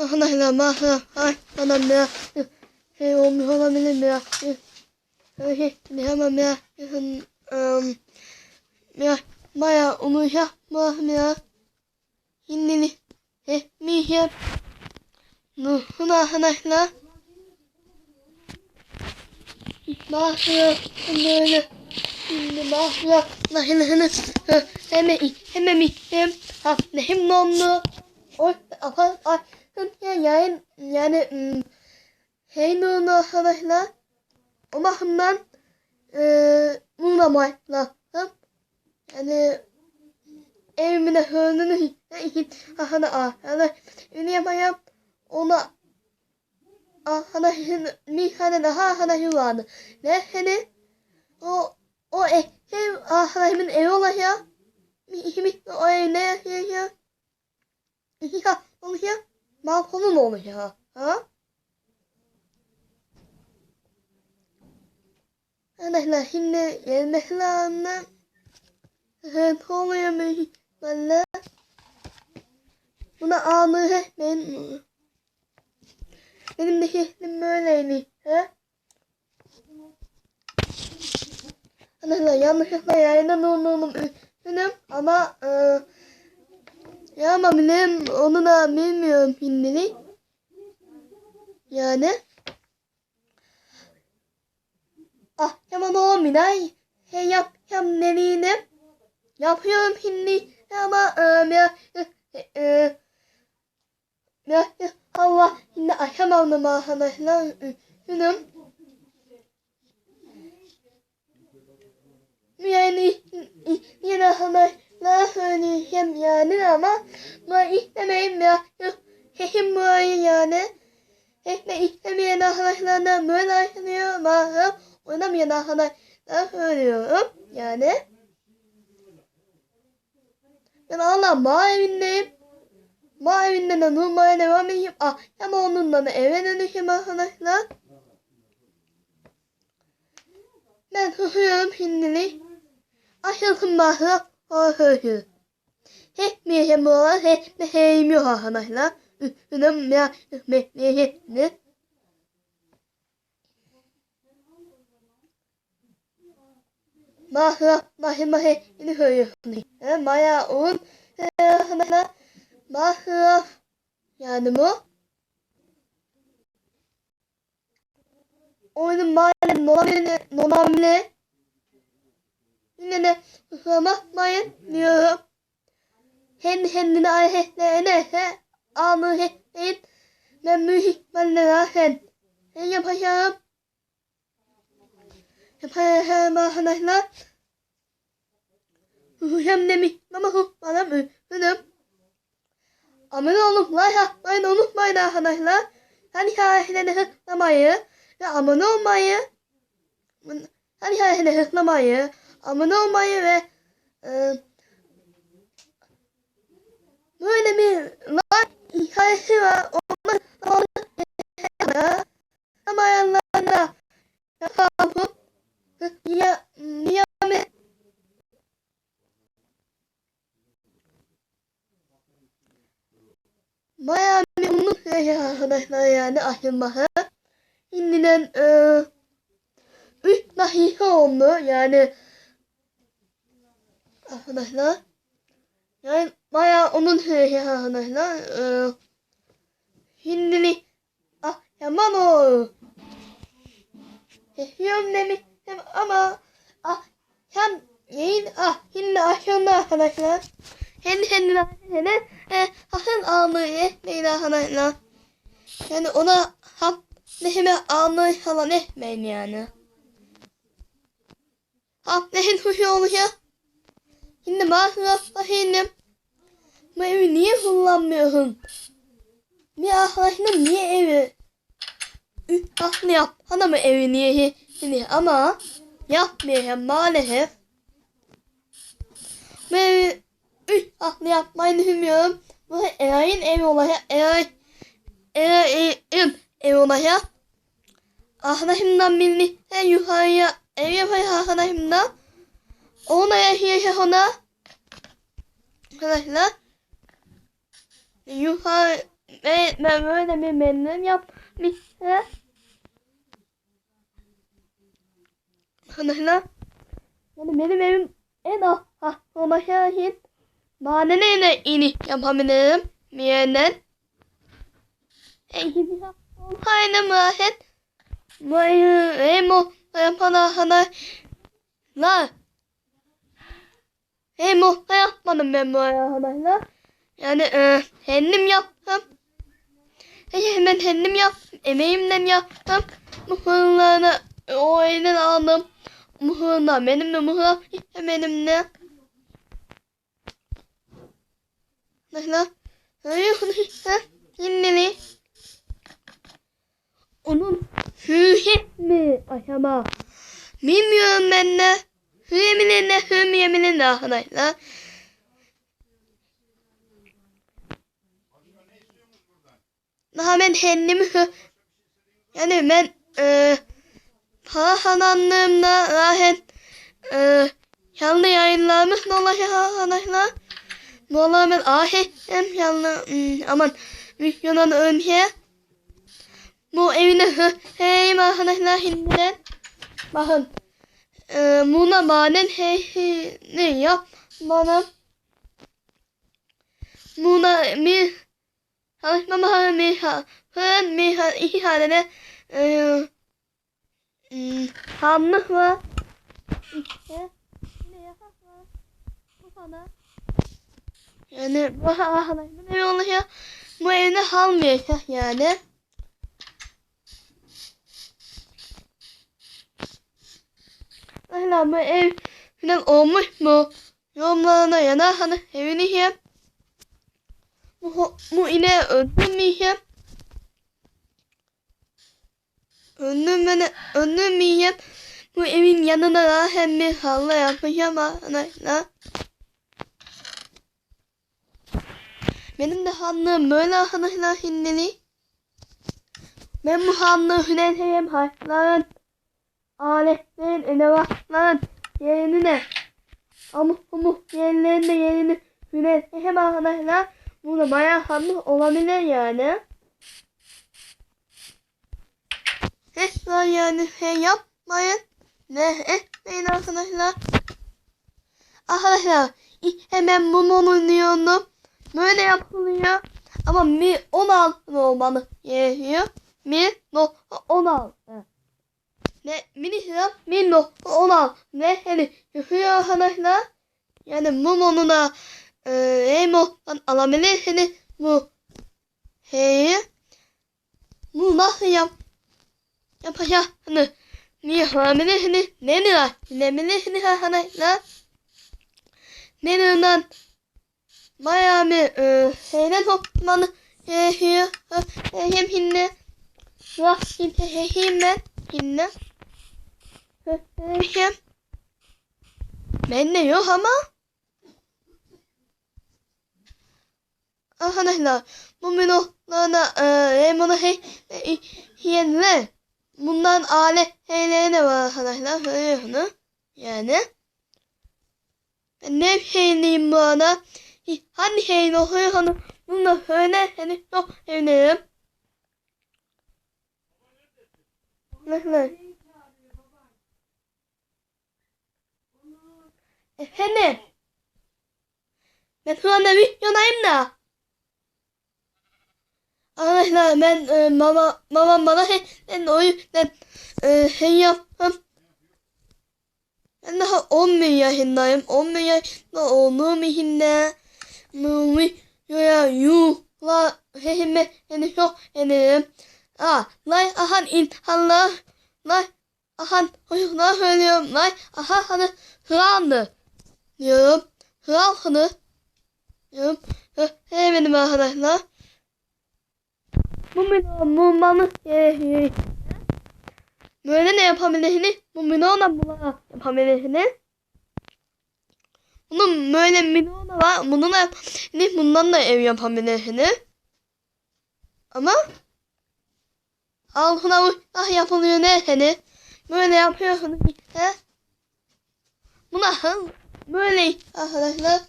Anay lan ma ay anam ya. Hey olmuş olabilir ya. Hey ne hemen ya. Ya baya onu yapma ya. Hinnini. He mi yap. Nuhuna hanahla. Mahla böyle. Şimdi mahla nahil hınız. Hemen hemen hem ha ne hem nomlu. Oy apa ay yani yani Heynun arkadaşlar o bakımdan e, uğramayla yani evimine hönünü ahana ahana ünü yapayım. Ona ahana bir tane daha ahana vardı ne hani? O o ev ahana evi olacak. Mi mi o ev ne ya ya? Ya oluyor ya Malcolm'un oğlu ya. Ha? Arkadaşlar şimdi gelmesi lazım. Ne oluyor mu? Valla. Buna he. Ben, benim de şehrim böyleydi. He? Arkadaşlar yanlışlıkla yayından olduğunu üzgünüm ama eee ya ama benim onu da bilmiyorum şimdilik. Yani. Ah hemen olmuyor. Hey yap hem nereyim? Yapıyorum şimdi ama e, ya e, ya Allah şimdi aşamam da arkadaşlar. Üzgünüm. Yani yine arkadaşlar söyleyeceğim yani ama ben istemeyim ya. Sesim böyle yani. Sesle istemeyen arkadaşlardan böyle açılıyor. Bazen oynamayan arkadaşlar söylüyorum. Yani. Ben Allah ma evindeyim. Durmaya devam edeyim. Ah hem onunla da eve dönüşüm arkadaşlar. Ben susuyorum şimdilik. Aşılsın bazı o sözü. Hep bir şey bu olan hep bir şey yok arkadaşlar. Üstünüm ya üstüme ne Mahra mahra mahra ini söylüyorsun. E, Maya un arkadaşlar. Mahra yani bu. Oyunun maalesef nonamine nonamine yine de kusura bakmayın diyorum. Hen kendine he anı he he ben müzik benlere hen. Ben yapacağım. Yapacağım arkadaşlar. Hem demiş ama hu bana oğlum like atmayı unutmayın arkadaşlar. Hani hikayeleri hıklamayı ve abone olmayı hani hikayeleri hıklamayı abone olmayı ve e, böyle bir like hikayesi var. Onu onu amayanlarına yapalım. Ya niye Bayağı memnun arkadaşlar yani aşılması. Şimdiden e, 3 dakika oldu yani arkadaşlar. Yani bayağı onun süresi arkadaşlar. E, şimdilik ah yaman o. Yaşıyorum demiştim ama ah hem yayın ah şimdi aşağıda arkadaşlar. Kendi kendine kendine e, hasıl almayı değil arkadaşlar. Yani ona hap nehime almayı falan etmeyin yani. Hap nehin hoşu olacak. Şimdi masraf bakayım. Bu evi niye kullanmıyorsun? Bir arkadaşım niye evi? Üç haklı yap. Hana mı evi niye şimdi ama yapmıyor maalesef. Bu evi üç haklı yapmayı düşünmüyorum. Bu Eray'ın evi olacak. Eray Eray'ın evi olacak. Arkadaşımdan birini en yukarıya ev yapayım arkadaşımdan. Ona yaşayacak ona. Arkadaşlar yukarı ben, ben böyle bir memnun yapmışım. Arkadaşlar yani benim evim en ah ah ona şahit. Ne ini yapabilirim bir yerden. Aynı mı? Vay emo yapana hana la. Emo yapmadım ben bu arkadaşlar. Yani e, kendim yaptım. E, hemen kendim yaptım. Emeğimle yaptım. Muhurlarını o elden aldım. Muhurlar benim de muhurlar işte benimle. Arkadaşlar. Arkadaşlar. Şimdi onun hüye mi acaba? Bilmiyorum ben de. Hüye mi ne hüye mi ne arkadaşlar. Daha ben kendimi yani ben e, para kazandığımda zaten e, kendi yayınlarımız dolaşıyor arkadaşlar. Valla ben ahitem yanlı hmm, aman. Videodan önce bu evine hey arkadaşlar şimdiden bakın e, buna maden hey ne yap bana buna bir çalışmama bir ha fırın bir ha iki tane e, hamlık var ne yapak var bu kadar yani bu arkadaşlar evi oluyor bu evde kalmayacak yani Hala bu ev falan olmuş mu? Yorumlarına yana hani evini yiyeyim. Bu, bu yine öldürmeyeyim. Öldürmene, öldürmeyeyim. Bu evin yanına da hem bir halı yapacağım arkadaşlar. Benim de hanlığım böyle arkadaşlar şimdi. Ben bu hanlığı hünerleyeyim harflerin aletlerin elevatların yerine amuk amuk yerlerinde yerini hüner hem arkadaşlar burada bayağı hanlı olabilir yani. Heh lan yani şey yapmayın. Ne etmeyin arkadaşlar. Arkadaşlar hemen mum oluyorum. Böyle yapılıyor. Ama mi 16 olmalı gerekiyor. Mi no 16. Ne mini silah mi no 16. Ne hani yapıyor arkadaşlar. Yani Momo'nu da e, Emo'dan alabilirsiniz bu şeyi. Bu nasıl yap yapacağını niye alabilirsiniz? Ne lira bilebilirsiniz arkadaşlar. Ne bir e, toplamanı gerekiyor. Hem şimdi heyim ben şimdi. Heyim. Ben de yok ama. Arkadaşlar bu minotlarına e, bunu hey hiyenler. Bundan alet heyleri de var arkadaşlar. Görüyorsunuz. Yani. Ben ne heyliyim bu arada. Hani heyin oluyor hani. Bunu da söyle. Hani çok evlenirim. Arkadaşlar. Efendim. Ben şu anda videodayım da. Arkadaşlar ben e, mama babam bana şey ben o yüzden e, şey yaptım. Ben daha 11 yaşındayım. 11 yaşında olduğum için bu videoya yuhla hehime seni çok ederim. Aa, lay ahan insanlar lay ahan çocuklar söylüyorum lay ahan hani hırandı diyorum. Hıran hani diyorum. Hey benim arkadaşlar. Bulmanız gerekiyor. Böyle ne yapabilirsiniz? Bu milyonla buna yapabilirsiniz. Bunun böyle milyonu var. Bununla yapabilirsiniz. Bundan da ev yapabilirsiniz. Ama altına ah yapılıyor ne seni? Böyle yapıyorsunuz işte. Buna hız böyle arkadaşlar.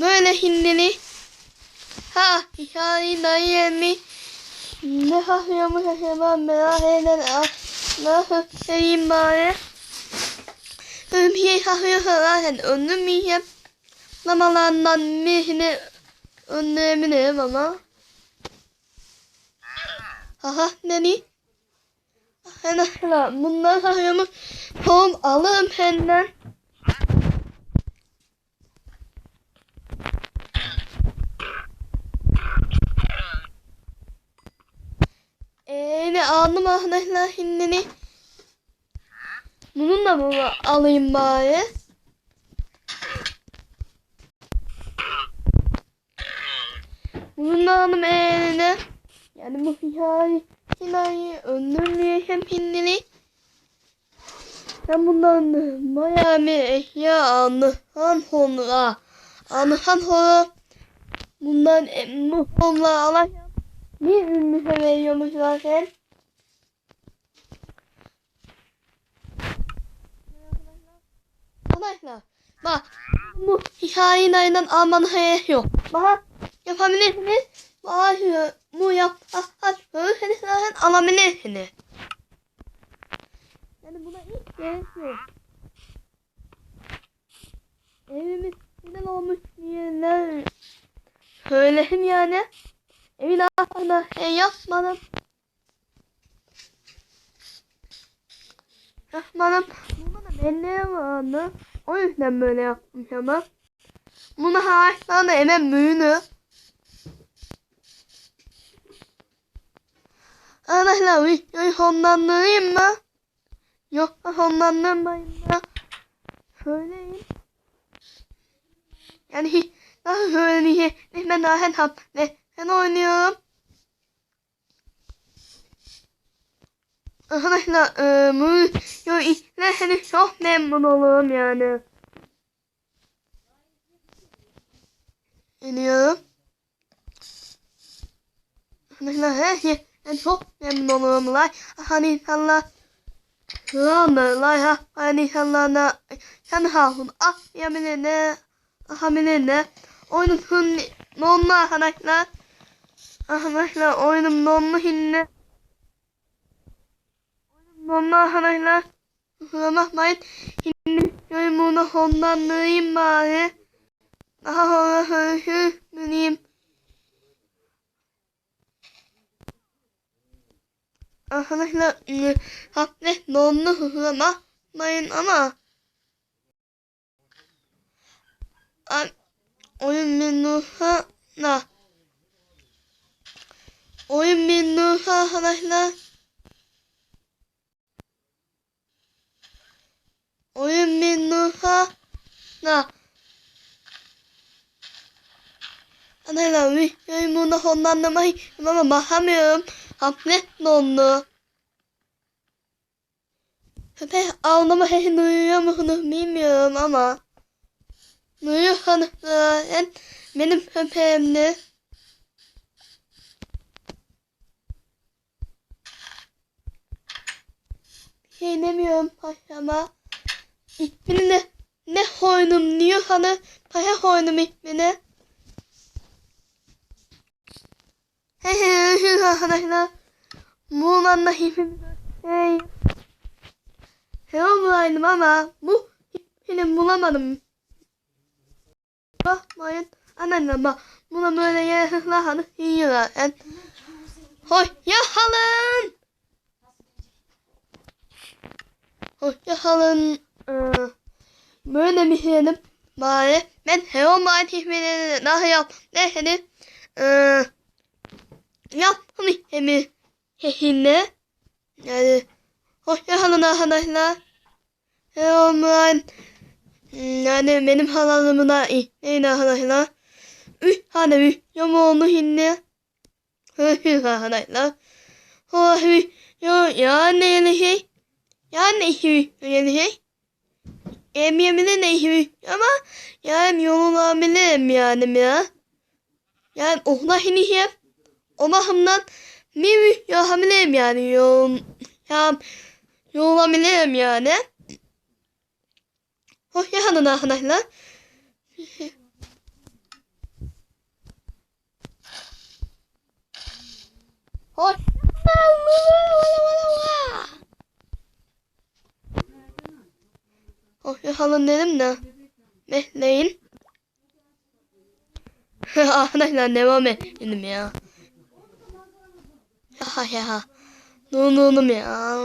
Böyle hindili. ha hikayeyi dayemi ne hafıyormuş acaba merak eden nasıl seveyim bari. Bir şey zaten önlemeyeceğim. Lamalarından birini önleyebilirim ama. Aha neni? Hemen hemen bundan hafıyormuş. Tohum alırım senden. Eee ne aldım arkadaşlar hindini. Bununla mı alayım bari? Bununla aldım eline. Yani bu hikaye hikayeyi öldürmeyeceğim hindini. Ben bundan bayağı bir eşya anlahan sonra anlahan sonra bundan emmi sonra alacağım. Bir ünlü veriyormuş zaten. Arkadaşlar bak bu hikayeyi nereden almanı gerek yok. Bak yapabilirsiniz. Bak bu yap. Görürseniz zaten alabilirsiniz. Yani buna hiç gerek yok. Evimiz neden olmuş diyenler söyleyin yani. Evin altında şey yapmadım. Yapmadım. Bunda da belleğe vardı. O yüzden böyle yapmış ama. Buna harçtan da hemen büyünü. Arkadaşlar videoyu sonlandırayım mı? Yok sonlandırmayın da. Söyleyin. Yani hiç nasıl söyleyeyim? Ben daha hem ne ben oynuyorum. Arkadaşlar videoyu izlerseniz çok memnun olurum yani. İniyorum. Arkadaşlar her şey ben çok memnun olurum. Like hani insanlar Rana like hani insanlarla sen hafın ah yeminine hamilene oyunun nonlu arkadaşlar arkadaşlar oyunum nonlu hinne oyunum nonlu arkadaşlar kusura bakmayın hindi yorumunu sonlandırayım bari daha sonra görüşürüz döneyim arkadaşlar ıı, hafif nonlu kusura bakmayın ama Ay, oyun menüsü na. Oyun menüsü arkadaşlar. Oyun menüsü na. Arkadaşlar videoyu bunu sonlandırmayı ama bakamıyorum. Hafif dondu. Köpek ağlama sesi duyuyor musunuz bilmiyorum ama. Duyuyorsanız zaten benim köpeğimdi. Şey demiyorum paşama. İsmini ne, ne koydum diyorsanız paşa koydum ismini. Hehe arkadaşlar. Muğlan'da hepimiz şey. Hello bulaydım ama bu film bulamadım. Bakmayın. Anneanne bak. Buna böyle yarıklarını yiyorlar. Yani. Hoşça kalın. Hoşça kalın. Ee, böyle bir şeydim. Bari ben Heron Martifini daha yap. Ne dedi? Ee, yaptım işimi. Hehinle. Yani hoşça kalın arkadaşlar. Heron Martifini yani benim halalımı da iyi arkadaşlar. Üç tane üç yamuğunu hindi. Hırsız arkadaşlar. Hırsız yani yeni şey. Yani işi yeni şey. Emiyebilir de işi ama yani yorulabilirim yani ya. Yani ona hindi şey. O bakımdan bir yapabilirim yani yoğun. Ya, yorulabilirim yani. Hoşçakalın arkadaşlar. Oy. Oh yakalın dedim de. Bekleyin. Arkadaşlar devam edelim ya. Ya ya. Dondurdum ya.